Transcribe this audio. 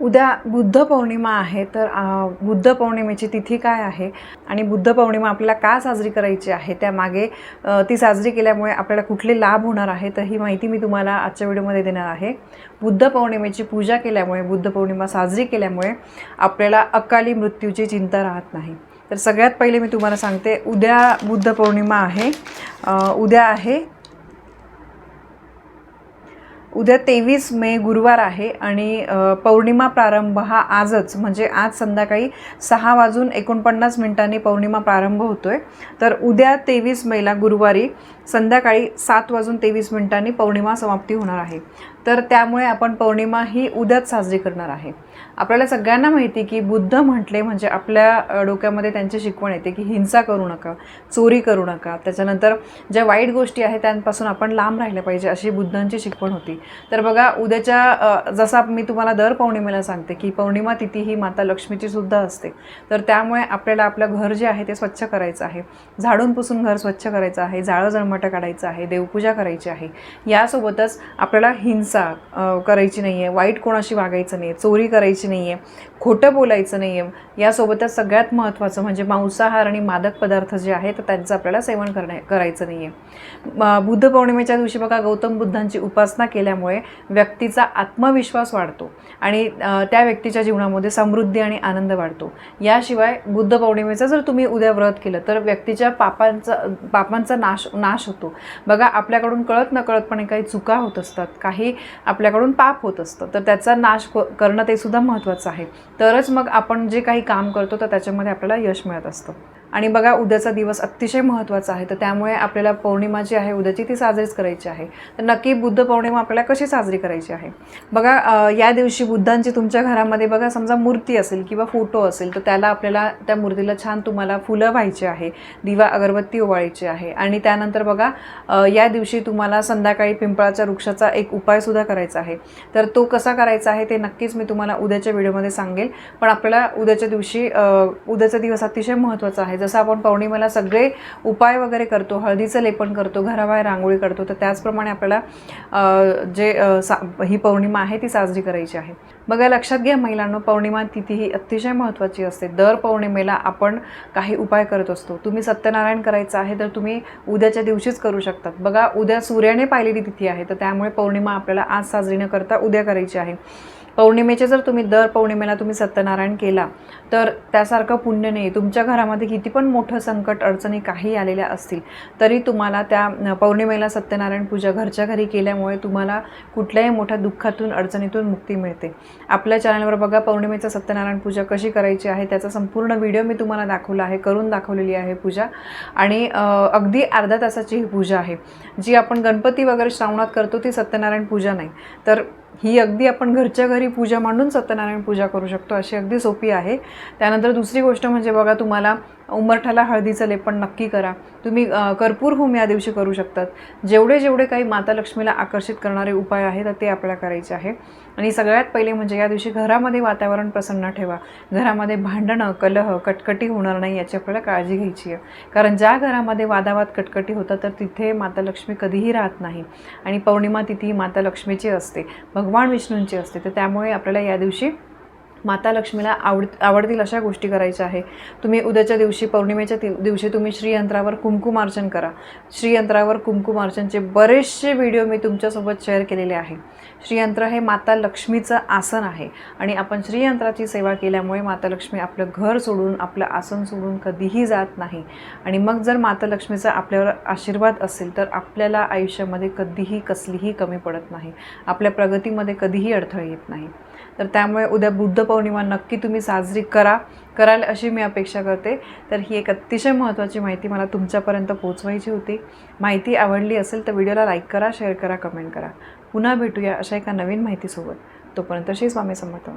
उद्या बुद्ध पौर्णिमा आहे तर बुद्ध पौर्णिमेची तिथी काय आहे? आणि बुद्ध पौर्णिमा आपल्याला का साजरी करायची आहे? त्यामागे ती साजरी केल्यामुळे आपल्याला कुठले लाभ होणार आहे तर ही माहिती मी तुम्हाला आजच्या व्हिडिओमध्ये देणार आहे. बुद्ध पौर्णिमेची पूजा केल्यामुळे बुद्ध पौर्णिमा साजरी केल्यामुळे आपल्याला अकाली मृत्यूची चिंता राहत नाही. तर सगळ्यात पहिले मी तुम्हाला सांगते उद्या बुद्ध पौर्णिमा आहे. उद्या आहे उद्या तेवीस मे गुरुवार आहे आणि पौर्णिमा प्रारंभ हा आजच म्हणजे आज संध्याकाळी सहा वाजून एकोणपन्नास मिनिटांनी पौर्णिमा प्रारंभ होतोय. तर उद्या तेवीस मेला गुरुवारी संध्याकाळी सात वाजून तेवीस मिनिटांनी पौर्णिमा समाप्ती होणार आहे. तर त्यामुळे आपण पौर्णिमा ही उद्याच साजरी करणार आहे. आपल्याला सगळ्यांना माहिती की बुद्ध म्हटले म्हणजे आपल्या डोक्यामध्ये त्यांची शिकवण येते की हिंसा करू नका चोरी करू नका. त्याच्यानंतर ज्या वाईट गोष्टी आहेत त्यांपासून आपण लांब राहिलं पाहिजे अशी बुद्धांची शिकवण होती. तर बघा उद्याच्या जसा मी तुम्हाला दर पौर्णिमेला सांगते की पौर्णिमा तिथी ही माता लक्ष्मीची सुद्धा असते. तर त्यामुळे आपल्याला आपलं घर जे आहे ते स्वच्छ करायचं आहे. झाडून पुसून घर स्वच्छ करायचं आहे. जाळं जळमट काढायचं आहे देवपूजा करायची आहे. यासोबतच आपल्याला हिंसा करायची नाही आहे वाईट कोणाशी वागायचं नाही आहे चोरी करायची नाही आहे खोटं बोलायचं नाही आहे यासोबतच सगळ्यात महत्त्वाचं म्हणजे मांसाहार आणि मादक पदार्थ जे आहेत तर त्यांचं आपल्याला सेवन करणे करायचं नाही आहे बुद्ध पौर्णिमेच्या दिवशी बघा गौतम बुद्धांची उपासना केल्यामुळे व्यक्तीचा आत्मविश्वास वाढतो आणि त्या व्यक्तीच्या जीवनामध्ये समृद्धी आणि आनंद वाढतो. याशिवाय बुद्ध पौर्णिमेचं जर तुम्ही उद्या व्रत केलं तर व्यक्तीच्या पापांचा पापांचा नाश नाश होतो. बघा आपल्याकडून कळत नकळतपणे काही चुका होत असतात काही आपल्याकडून पाप होत असतं तर त्याचा नाश करणं ते सुद्धा महत्त्वाचं आहे. तरच मग आपण जे काही काम करतो तर त्याच्यामध्ये आपल्याला यश मिळत असतं. आणि बघा उद्याचा दिवस अतिशय महत्त्वाचा आहे. तर त्यामुळे आपल्याला पौर्णिमा जी आहे उद्याची ती साजरीच करायची आहे. तर नक्की बुद्ध पौर्णिमा आपल्याला कशी साजरी करायची आहे? बघा या दिवशी बुद्धांची तुमच्या घरामध्ये बघा समजा मूर्ती असेल किंवा फोटो असेल तर त्याला आपल्याला त्या मूर्तीला छान तुम्हाला फुलं व्हायची आहे दिवा अगरबत्ती ओवाळायची आहे. आणि त्यानंतर बघा या दिवशी तुम्हाला संध्याकाळी पिंपळाच्या वृक्षाचा एक उपायसुद्धा करायचा आहे. तर तो कसा करायचा आहे ते नक्कीच मी तुम्हाला उद्याच्या व्हिडिओमध्ये सांगेल. पण आपल्याला उद्याच्या दिवशी उद्याचा दिवस अतिशय महत्त्वाचा आहे. जसं आपण पौर्णिमेला सगळे उपाय वगैरे करतो हळदीचं लेपन करतो घराबाहेर रांगोळी करतो तर त्याचप्रमाणे आपल्याला जे सा ही पौर्णिमा आहे ती साजरी करायची आहे. बघा लक्षात घ्या महिलांनो पौर्णिमा तिथी ही अतिशय महत्त्वाची असते. दर पौर्णिमेला आपण काही उपाय करत असतो. तुम्ही सत्यनारायण करायचं आहे तर तुम्ही उद्याच्या दिवशीच करू शकतात. बघा उद्या सूर्याने पाहिलेली तिथी आहे तर त्यामुळे पौर्णिमा आपल्याला आज साजरी न करता उद्या करायची आहे. पौर्णिमेचे जर तुम्ही दर पौर्णिमेला तुम्ही सत्यनारायण केला तर त्यासारखं पुण्य नाही. तुमच्या घरामध्ये किती पण मोठं संकट अडचणी काही आलेल्या असतील तरी तुम्हाला त्या पौर्णिमेला सत्यनारायण पूजा घरच्या घरी केल्यामुळे तुम्हाला कुठल्याही मोठ्या दुःखातून अडचणीतून मुक्ती मिळते. आपल्या चॅनलवर बघा पौर्णिमेचं सत्यनारायण पूजा कशी करायची आहे त्याचा संपूर्ण व्हिडिओ मी तुम्हाला दाखवला आहे करून दाखवलेली आहे पूजा. आणि अगदी अर्ध्या तासाची ही पूजा आहे. जी आपण गणपती वगैरे श्रावणात करतो ती सत्यनारायण पूजा नाही. तर ही अगदी आपण घरच्या घरी पूजा मांडून सत्यनारायण पूजा करू शकतो अशी अगदी सोपी आहे. त्यानंतर दुसरी गोष्ट म्हणजे बघा तुम्हाला उंबरठ्याला हळदीचं लेपन नक्की करा. तुम्ही कर्पूर होम या दिवशी करू शकतात. जेवढे जेवढे काही माता लक्ष्मीला आकर्षित करणारे उपाय आहेत तर ते आपल्याला करायचे आहे. आणि सगळ्यात पहिले म्हणजे या दिवशी घरामध्ये वातावरण प्रसन्न ठेवा. घरामध्ये भांडणं कलह कटकटी होणार नाही याची आपल्याला काळजी घ्यायची आहे. कारण ज्या घरामध्ये वादावाद कटकटी होतात तर तिथे माता लक्ष्मी कधीही राहत नाही. आणि पौर्णिमा तिथी माता लक्ष्मीची असते. भगवान विष्णूंची असते. तर त्यामुळे आपल्याला या दिवशी माता लक्ष्मीला आवड आवडतील अशा गोष्टी करायच्या आहे. तुम्ही उद्याच्या दिवशी पौर्णिमेच्या दिवशी तुम्ही श्रीयंत्रावर कुंकुमार्चन करा. श्रीयंत्रावर कुंकुमार्चनचे बरेचसे व्हिडिओ मी तुमच्यासोबत शेअर केलेले आहे. श्रीयंत्र हे माता लक्ष्मीचं आसन आहे आणि आपण श्रीयंत्राची सेवा केल्यामुळे माता लक्ष्मी आपलं घर सोडून आपलं आसन सोडून कधीही जात नाही. आणि मग जर माता लक्ष्मीचा आपल्यावर आशीर्वाद असेल तर आपल्याला आयुष्यामध्ये कधीही कसलीही कमी पडत नाही. आपल्या प्रगतीमध्ये कधीही अडथळे येत नाही. तर त्यामुळे उद्या बुद्ध पौर्णिमा नक्की तुम्ही साजरी करा. कराल अशी मी अपेक्षा करते. तर ही एक अतिशय महत्त्वाची माहिती मला तुमच्यापर्यंत पोचवायची होती. माहिती आवडली असेल तर व्हिडिओला लाईक करा शेअर करा कमेंट करा. पुन्हा भेटूया अशा एका नवीन माहितीसोबत. तोपर्यंत श्री स्वामी समर्थ.